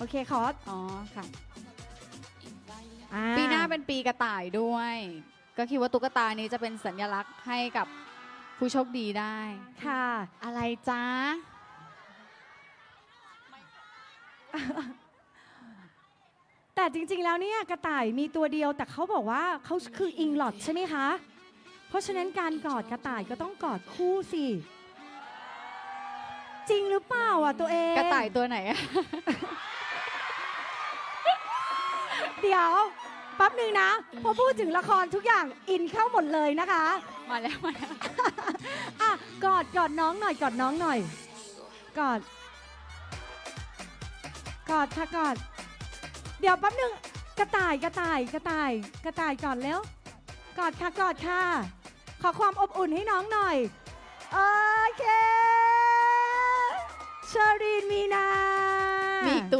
โอเคขออ๋อค่ะ อ่ปีหน้าเป็นปีกระต่ายด้วย ก็คิดว่าตุ๊กตานี้จะเป็นสัญลักษณ์ให้กับผู้โชคดีได้ ค่ะ อะไรจ๊ะแต่จริงๆแล้วเนี่ยกระต่ายมีตัวเดียวแต่เขาบอกว่าเขาคืออิงลอดใช่ไหมคะ เพราะฉะนั้นการกอดกระต่ายก็ต้องกอดคู่สิ จริงหรือเปล่าอะตัวเอง กระต่ายตัวไหนอะ เดี๋ยวแป๊บหนึ่งนะ พอพูดถึงละครทุกอย่างอินเข้าหมดเลยนะคะ มาแล้วมาแล้วอะกอดกอดน้องหน่อยกอดน้องหน่อย กอด กอดค่ะกอด เดี๋ยวแป๊บหนึงกระต่ายกระต่ายกระต่าย กระต่ายก่อนแล้ว กอดค่ะกอดค่ะ ขอความอบอุ่นให้น้องหน่อย โอเคเชอรีนมีนา มีอีกตัวไหมค